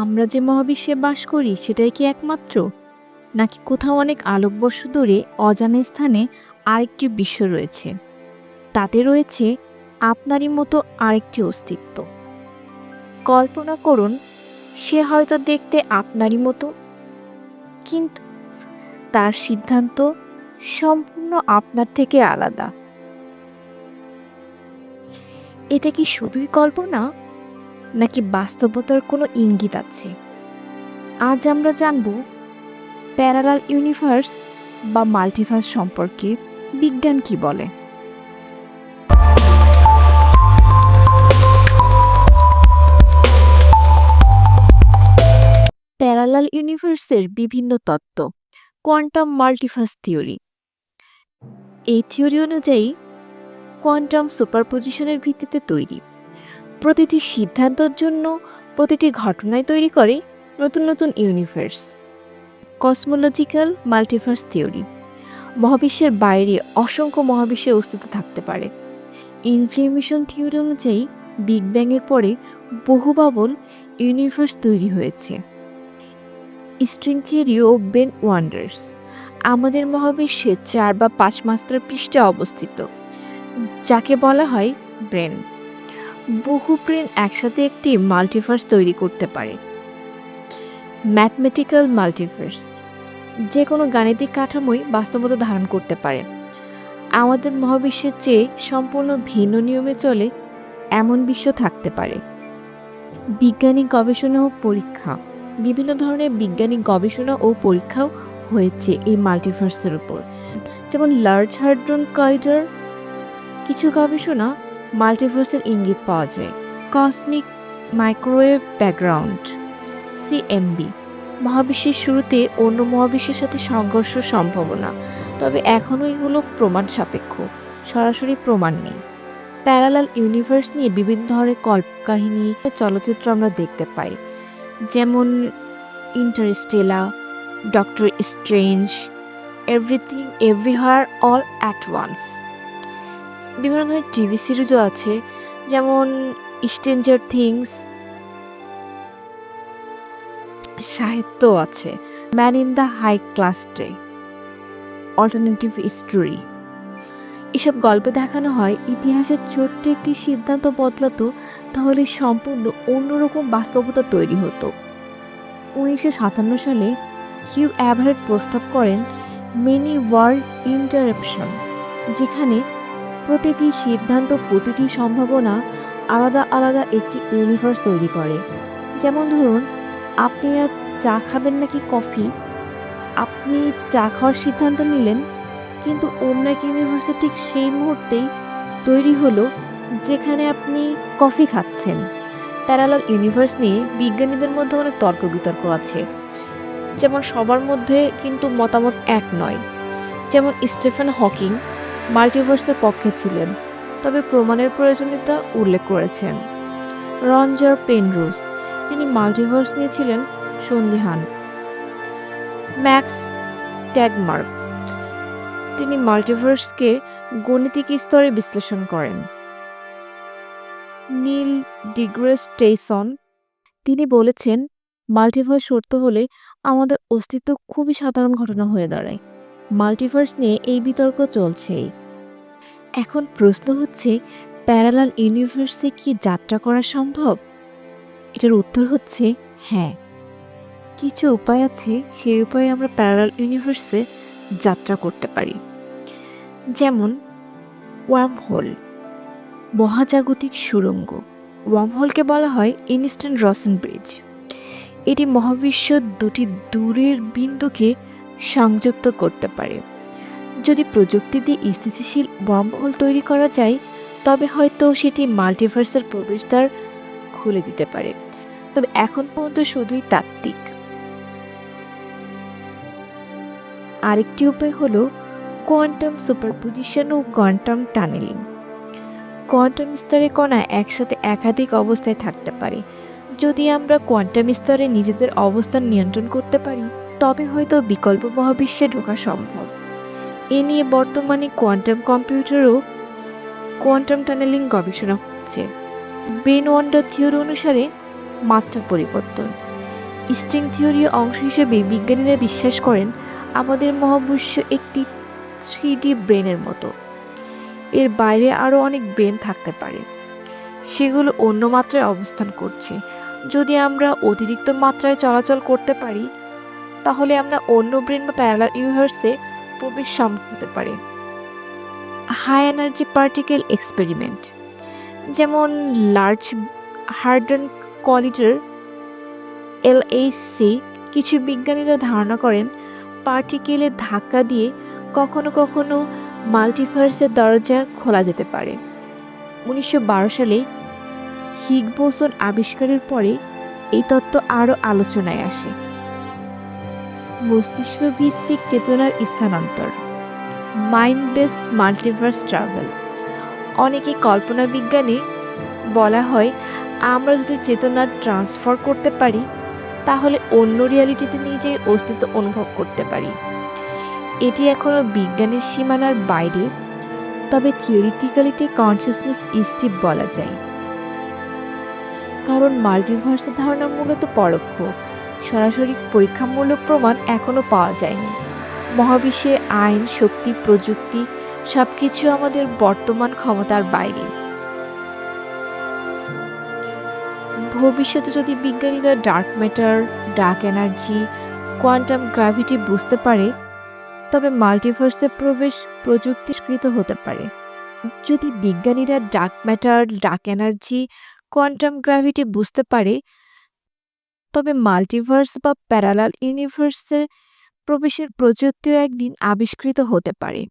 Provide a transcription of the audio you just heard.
আমরা যে মহাবিশ্বে বাস করি সেটাই কি একমাত্র? নাকি কোথাও অনেক আলোকবর্ষ দূরে অজানা স্থানে আরেকটি বিশ্ব রয়েছে? তাতে রয়েছে আপনারই মতো আরেকটি অস্তিত্ব। কল্পনা করুন, সে হয়তো দেখতে আপনারই মতো, কিন্তু তার সিদ্ধান্ত সম্পূর্ণ আপনার থেকে আলাদা। এটা কি শুধুই কল্পনা? নাকি বাস্তবতার কোনো ইঙ্গিত আছে? আজ আমরা জানব প্যারালাল ইউনিভার্স বা মাল্টিভার্স সম্পর্কে বিজ্ঞান কি বলে। প্যারালাল ইউনিভার্সের বিভিন্ন তত্ত্ব, কোয়ান্টাম মাল্টিভার্স থিওরি। এই থিওরি অনুযায়ী কোয়ান্টাম সুপারপজিশনের ভিত্তিতে তৈরি। প্রতিটি সিদ্ধান্তের জন্য প্রতিটি ঘটনায় তৈরি করে নতুন নতুন ইউনিভার্স কসমোলজিক্যাল মাল্টিভার্স থিওরি মহাবিশ্বের বাইরে অসংখ্য মহাবিশ্বের অস্তিত্ব থাকতে পারে। ইনফ্লেমেশন থিওরি অনুযায়ী বিগ ব্যাংয়ের পরে বহু বাবল ইউনিভার্স তৈরি হয়েছে। স্ট্রিং থিওরি ও ব্রেন ওয়ান্ডার্স আমাদের মহাবিশ্বে চার বা পাঁচ মাত্রার পৃষ্ঠে অবস্থিত, যাকে বলা হয় ব্রেন বহু ব্রেন একসাথে একটি মাল্টিভার্স তৈরি করতে পারে। Mathematical multiverse. যে কোনো গাণিতিক কাঠামোই বাস্তবতা ধারণ করতে পারে। আমাদের মহাবিশ্বের চেয়ে সম্পূর্ণ ভিন্ন নিয়মে চলে এমন বিশ্ব থাকতে পারে। বিজ্ঞানিক গবেষণা ও পরীক্ষা। বিভিন্ন ধরনের বিজ্ঞানিক গবেষণা ও পরীক্ষাও হয়েছে এই মাল্টিভার্সের উপর। যেমন লার্জ হার্ড্রন করিডর কিছু গবেষণা মাল্টিভার্সের ইঙ্গিত পাওয়া যায়। কসমিক মাইক্রোওয়েভ ব্যাকগ্রাউন্ড সিএমবি মহাবিশ্বের শুরুতে অন্য মহাবিশ্বের সাথে সংঘর্ষ সম্ভাবনা তবে এখনও এগুলো প্রমাণ সাপেক্ষ। সরাসরি প্রমাণ নেই। প্যারালাল ইউনিভার্স নিয়ে বিভিন্ন ধরনের কল্পকাহিনী চলচ্চিত্র আমরা দেখতে পাই। যেমন Interstellar Doctor Strange Everything Everywhere All at Once বিভিন্ন ধরনের টিভি সিরিজও আছে, যেমন স্ট্রেঞ্জার থিংস সাহিত্য আছে। ম্যান ইন দ্য হাই ক্লাস ডে অল্টারনেটিভ স্টোরি এসব গল্পে দেখানো হয়, ইতিহাসের ছোট্ট একটি সিদ্ধান্ত বদলাতো, তাহলে সম্পূর্ণ অন্যরকম বাস্তবতা তৈরি হতো। উনিশশো সাতান্ন সালে হিউ অ্যাভারেট প্রস্তাব করেন মেনি ওয়ার্ল্ড ইন্টারাপশন যেখানে প্রতিটি সিদ্ধান্ত, প্রতিটি সম্ভাবনা আলাদা আলাদা একটি ইউনিভার্স তৈরি করে। যেমন ধরুন, আপনি আর চা খাবেন নাকি কফি? আপনি চা খাওয়ার সিদ্ধান্ত নিলেন, কিন্তু অন্য এক ইউনিভার্সে ঠিক সেই মুহূর্তেই তৈরি হলো যেখানে আপনি কফি খাচ্ছেন। প্যারালাল ইউনিভার্স নিয়ে বিজ্ঞানীদের মধ্যে অনেক তর্ক বিতর্ক আছে। যেমন সবার মধ্যে কিন্তু মতামত এক নয়। যেমন স্টিফেন হকিং মাল্টিভার্সের পক্ষে ছিলেন, তবে প্রমাণের প্রয়োজনীয়তা উল্লেখ করেছেন। রঞ্জার পেনরুস, তিনি মাল্টিভার্স নিয়ে ছিলেন সন্দিহান। ম্যাক্স ট্যাগমার্ক, তিনি মাল্টিভার্সকে গণিতিক স্তরে বিশ্লেষণ করেন। নীল ডিগ্রেস টেইসন, তিনি বলেছেন, মাল্টিভার্স সত্য হলে আমাদের অস্তিত্ব খুবই সাধারণ ঘটনা হয়ে দাঁড়ায়। মাল্টিভার্স নিয়ে এই বিতর্ক চলছেই এখন প্রশ্ন হচ্ছে, প্যারালাল ইউনিভার্সে কি যাত্রা করা সম্ভব? এটার উত্তর হচ্ছে হ্যাঁ। কিছু উপায় আছে, সেই উপায়ে আমরা প্যারালাল ইউনিভার্সে যাত্রা করতে পারি। যেমন ওয়ার্ম হোল মহাজাগতিক সুড়ঙ্গ ওয়ার্মহোলকে বলা হয় ইনস্ট্যান্ট রসেন ব্রিজ। এটি মহাবিশ্ব দুটি দূরের বিন্দুকে সংযুক্ত করতে পারে। যদি প্রযুক্তি দিয়ে স্থিতিশীল ওয়ার্মহোল তৈরি করা যায়, তবে হয়তো সেটি মাল্টিভার্সের প্রবেশদ্বার খুলে দিতে পারে। তবে এখন পর্যন্ত শুধুই তাত্ত্বিক। আরেকটি উপায় হলো কোয়ান্টাম সুপারপজিশন ও কোয়ান্টাম টানেলিং। কোয়ান্টাম স্তরে কণা একসাথে একাধিক অবস্থায় থাকতে পারে। যদি আমরা কোয়ান্টাম স্তরে নিজেদের অবস্থান নিয়ন্ত্রণ করতে পারি তবে হয়তো বিকল্প মহাবিশ্বে ঢোকা সম্ভব। এ নিয়ে বর্তমানে কোয়ান্টাম কম্পিউটারও কোয়ান্টাম টানেলিং গবেষণা হচ্ছে। ব্রেন ওয়ান্ডার থিওরি অনুসারে মাত্রা পরিবর্তন। স্ট্রিং থিওরির অংশ হিসেবে বিজ্ঞানীরা বিশ্বাস করেন, আমাদের মহাবিশ্ব একটি থ্রি ব্রেনের মতো। এর বাইরে আরও অনেক ব্রেন থাকতে পারে। সেগুলো অন্য মাত্রায় অবস্থান করছে। যদি আমরা অতিরিক্ত মাত্রায় চলাচল করতে পারি তাহলে আমরা অন্য ব্রেন বা প্যারালাল ইউনিভার্সে প্রবেশ সম্ভব হতে পারে। হাই এনার্জি পার্টিকেল এক্সপেরিমেন্ট যেমন লার্জ হার্ডন কোয়ালিটির এলএসসি কিছু বিজ্ঞানীরা ধারণা করেন পার্টিকেলের ধাক্কা দিয়ে কখনো কখনো মাল্টিভার্সের দরজা খোলা যেতে পারে। উনিশশো বারো সালে হিগ বোসন আবিষ্কারের পরে এই তত্ত্ব আরও আলোচনায় আসে। মস্তিষ্ক ভিত্তিক চেতনার স্থানান্তর। মাইন্ড বেস মাল্টিভার্স ট্রাভেল অনেকে কল্পনা বিজ্ঞানে বলা হয়, আমরা যদি চেতনা ট্রান্সফার করতে পারি, তাহলে অন্য রিয়ালিটিতে নিজের অস্তিত্ব অনুভব করতে পারি। এটি এখনও বিজ্ঞানের সীমানার বাইরে, তবে থিওরিটিক্যালিটি কনসিয়াসনেস স্টিপ বলা যায়। কারণ মাল্টিভার্সের ধারণা মূলত পরোক্ষ। সরাসরি পরীক্ষামূলক প্রমাণ এখনও পাওয়া যায়নি। মহাবিশ্বে আইন, শক্তি, প্রযুক্তি সব কিছু আমাদের বর্তমান ক্ষমতার বাইরে। ভবিষ্যতে যদি বিজ্ঞানীরা dark matter dark energy quantum gravity বুঝতে পারে, তবে মাল্টিভার্সে প্রবেশ প্রযুক্তিস্কৃত হতে পারে। যদি বিজ্ঞানীরা dark matter dark energy quantum gravity বুঝতে পারে তবে মাল্টিভার্স বা প্যারালাল ইউনিভার্সে প্রবেশের প্রযুক্তিও একদিন আবিষ্কৃত হতে পারে।